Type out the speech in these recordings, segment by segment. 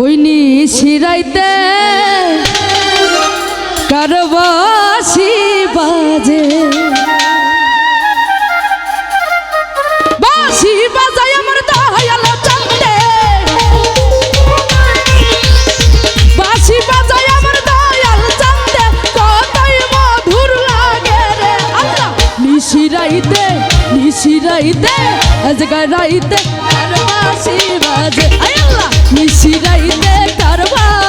ওইনি নিশিরাইতে কারবাসি বাজে। বাসি বাজায় আমার দয়াল বাসি নিশিরাইতে নিশিরাইতে আজগারাইতে বাজে। আল্লাহ। মিশিরাইতে কারবা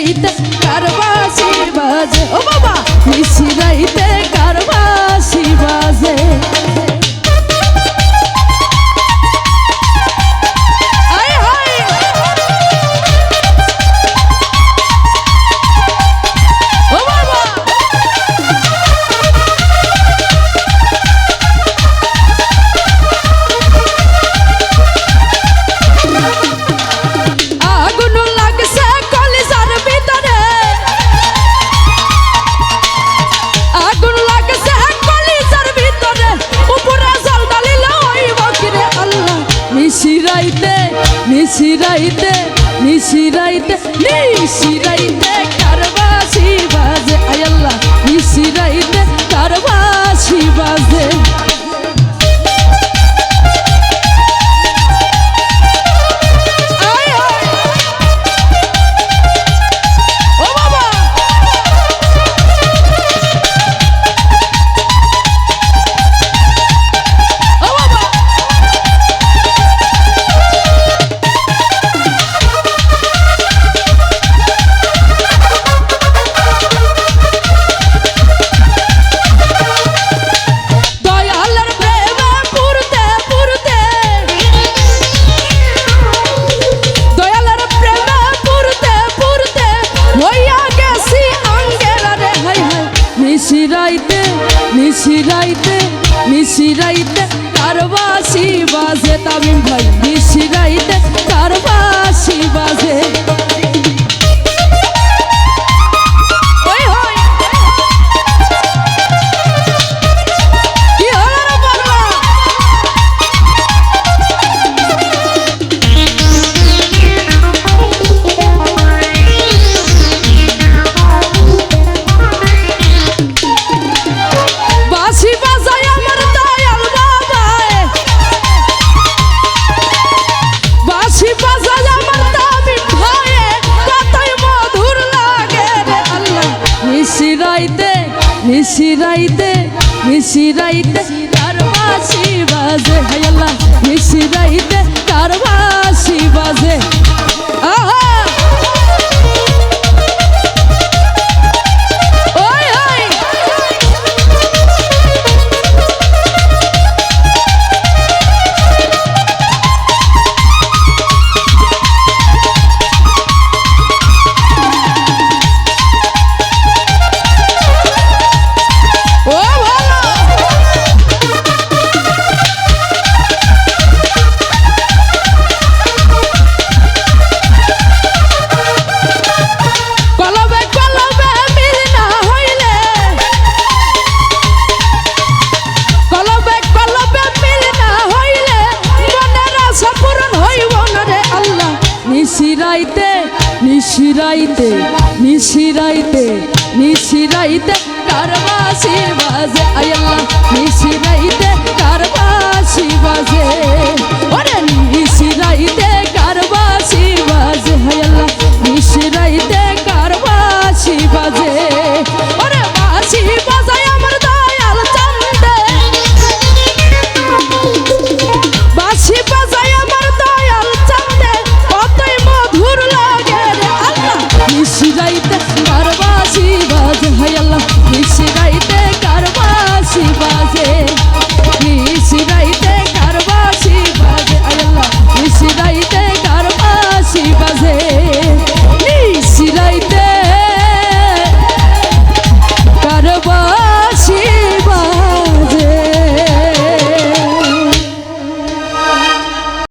লইতে কার বাসির বাজে। ও বাবা! নিশিরাইতে নিশিরাই মিশিরাইতে মিশিরাইতে কারবাসি বাজে তামিম ভাই। মিশিরাই baby. নিশিরাইতে নিশিরাইতে নিশিরাইতে কারবাসি বাজে। আয়াল্লাহ নিশিরাইতে কারবাসি বাজে।